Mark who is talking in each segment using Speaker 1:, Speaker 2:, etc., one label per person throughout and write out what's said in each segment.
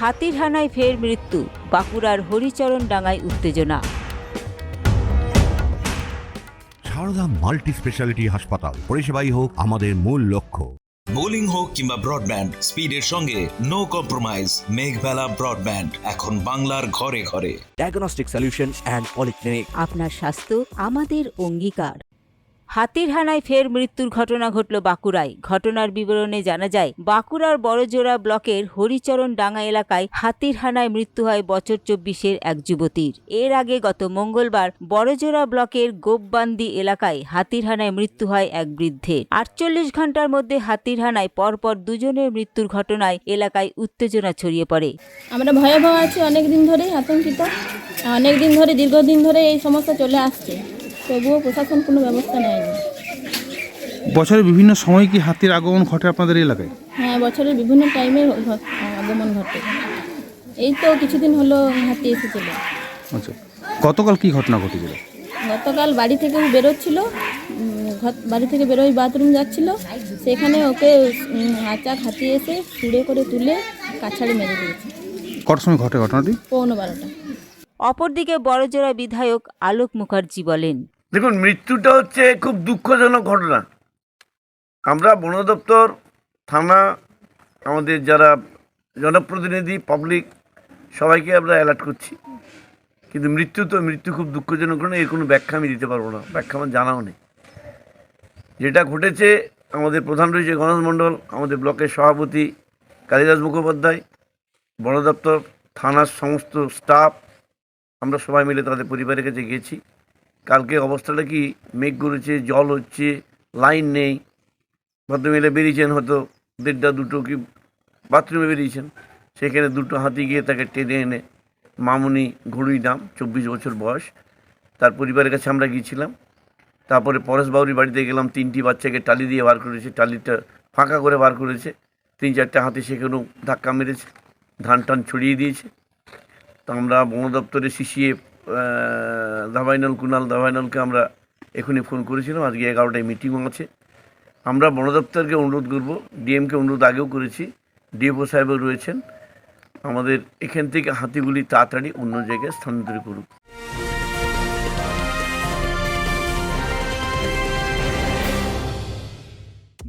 Speaker 1: হাতির হানায় ফের মৃত্যু বাঁকুড়ার হরিচরণ ডাঙায় উত্তেজনা।
Speaker 2: সারদা মাল্টি স্পেশালিটি হাসপাতাল পরিষেবাই হোক আমাদের মূল লক্ষ্য।
Speaker 3: বোলিং হোক কিংবা ব্রডব্যান্ড স্পিডের সঙ্গে নো কম্প্রোমাইজ মেঘবেলা ব্রডব্যান্ড এখন বাংলার ঘরে ঘরে।
Speaker 4: ডায়াগনস্টিক সলিউশন and polyclinic
Speaker 1: আপনার স্বাস্থ্য আমাদের অঙ্গীকার। হাতির হানায় ফের মৃত্যুর ঘটনা ঘটল বাঁকুড়ায়। ঘটনার বিবরণে জানা যায়, বাঁকুড়ার বড়জোড়া ব্লকের হরিচরণ ডাঙ্গা এলাকায় হাতির হানায় মৃত্যু হয় বছর চব্বিশের এক যুবতীর। এর আগে গত মঙ্গলবার বড়জোড়া ব্লকের গোপবান্দি এলাকায় হাতির হানায় মৃত্যু হয় এক বৃদ্ধের। আটচল্লিশ ঘণ্টার মধ্যে হাতির হানায় পরপর দুজনের মৃত্যুর ঘটনায় এলাকায় উত্তেজনা ছড়িয়ে পড়ে।
Speaker 5: আমরা ভয়াবহ আছি অনেক দিন ধরেই আতঙ্কিত। অনেক দিন ধরে, দীর্ঘদিন ধরে এই সমস্যা চলে আসছে। তবুও প্রশাসন কোনো ব্যবস্থা নেয়নি।
Speaker 6: বছরের বিভিন্ন সময় কি হাতির আগমন ঘটে আপনাদের এলাকায়?
Speaker 5: হ্যাঁ বছরের বিভিন্ন টাইমে আগমন ঘটে। এই তো কিছুদিন হলো হাতি এসেছিল।
Speaker 6: আচ্ছা গতকাল কি ঘটনা ঘটেছিল?
Speaker 5: গতকাল বাড়ি থেকে ও বেরোচ্ছিল বাড়ি থেকে বেরোয় বাথরুম যাচ্ছিল। সেখানে ওকে আচাক হাতি এসে ছুঁড়ে করে তুলে কাছাড়ে মেরে দিয়েছে।
Speaker 6: কটার সময় ঘটে ঘটনাটি?
Speaker 5: পৌনে বারোটা।
Speaker 1: অপরদিকে বড়জোড়া বিধায়ক আলোক মুখার্জি বলেন
Speaker 7: দেখুন, মৃত্যুটা হচ্ছে খুব দুঃখজনক ঘটনা। আমরা বন দপ্তর, থানা, আমাদের যারা জনপ্রতিনিধি পাবলিক সবাইকে আমরা অ্যালার্ট করছি। কিন্তু মৃত্যু তো, মৃত্যু খুব দুঃখজনক ঘটনা, এর কোনো ব্যাখ্যা আমি দিতে পারব না। ব্যাখ্যা আমার জানাও নেই। যেটা ঘটেছে, আমাদের প্রধান রয়েছে গণেশ মণ্ডল, আমাদের ব্লকের সভাপতি কালিদাস মুখোপাধ্যায়, বন দপ্তর, থানার সমস্ত স্টাফ আমরা সবাই মিলে তাদের পরিবারের কাছে গেছি কালকে অবস্থাটা কি? মেঘ করেছে, জল হচ্ছে, লাইন নেই। ভদ্রমহিলা বেরিয়েছেন হয়তো দেড়টা, দুটো কি বাথরুমে বেরিয়েছেন। সেখানে দুটো হাতি গিয়ে তাকে টেনে এনে মামুনি ঘুড়ুই নাম চব্বিশ বছর বয়স। তার পরিবারের কাছে আমরা গিয়েছিলাম। তারপরে পরেশ বাউরির বাড়িতে গেলাম, তিনটি বাচ্চাকে টালি দিয়ে বার করেছে, টালিটা ফাঁকা করে বার করেছে। তিন, চারটে হাতি সেখানেও ধাক্কা মেরেছে, ধান টান ছড়িয়ে দিয়েছে। তো আমরা বন দপ্তরে সিসিএ দাবাইনল কুনাল দাভাইনলকে আমরা এখনই ফোন করেছিলাম। আজকে এগারোটায় মিটিংও আছে। আমরা বন দপ্তরকে অনুরোধ করব, ডিএমকে অনুরোধ আগেও করেছি, ডিএফও সাহেবও রয়েছেন। আমাদের এখান থেকে হাতিগুলি তাড়াতাড়ি অন্য জায়গায় স্থানান্তরিত করুক।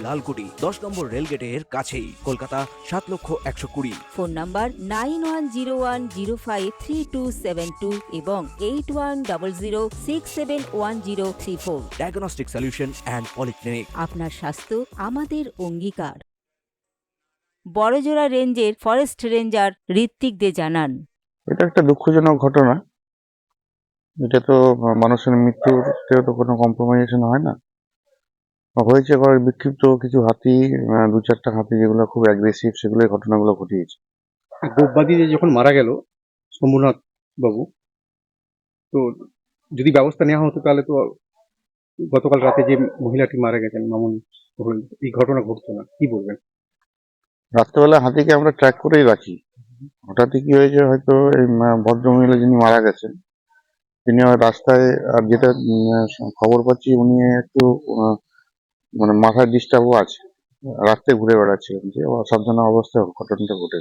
Speaker 4: লালকুটি দশ নম্বর রেলগেটের কাছেই। কলকাতা সাত লক্ষ একশো কুড়ি।
Speaker 1: Phone number nine one zero one zero five three two seven two এবং eight one double zero six seven one zero three four.
Speaker 4: Diagnostic solution and polyclinic
Speaker 1: আপনার স্বাস্থ্য আমাদের অঙ্গীকার। বড়জোড়া রেঞ্জের ফরেস্ট রেঞ্জার ঋত্বিক দে জানান।
Speaker 8: এটা একটা দুঃখজনক ঘটনা। এটা তো মানুষের মৃত্যুতেও তো কোনো কম্প্রোমাইজেশন হয় না। হয়েছে কয়েক বিক্ষিপ্ত কিছু হাতি দু চারটা হাতি যেগুলো খুব অ্যাগ্রেসিভ সেগুলো ঘটনাগুলো ঘটিয়েছে।
Speaker 9: গোপবাদীতে যখন মারা গেল শম্ভুনাথ বাবু তো যদি ব্যবস্থা নেওয়া হতো তাহলে তো গতকাল রাতে যে মহিলাটি মারা গেছেন মামুন এই ঘটনা ঘটতো না কি বলবেন?
Speaker 8: রাত্রেবেলা হাতিকে আমরা ট্র্যাক করেই রাখি। হঠাৎই কি হয়েছে হয়তো এই ভদ্রমহিলা যিনি মারা গেছেন তিনি হয় রাস্তায় আর যেটা খবর পাচ্ছি উনি একটু মানে মাথায় ডিস্টার্বও আছে। রাস্তায় ঘুরে বেড়াচ্ছিলেন যে অসাবধান অবস্থায় ঘটনাটা ঘটে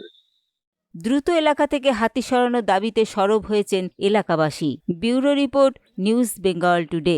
Speaker 1: দ্রুত এলাকা থেকে হাতি সরানোর দাবিতে সরব হয়েছেন এলাকাবাসী। Bureau report, news Bengal today.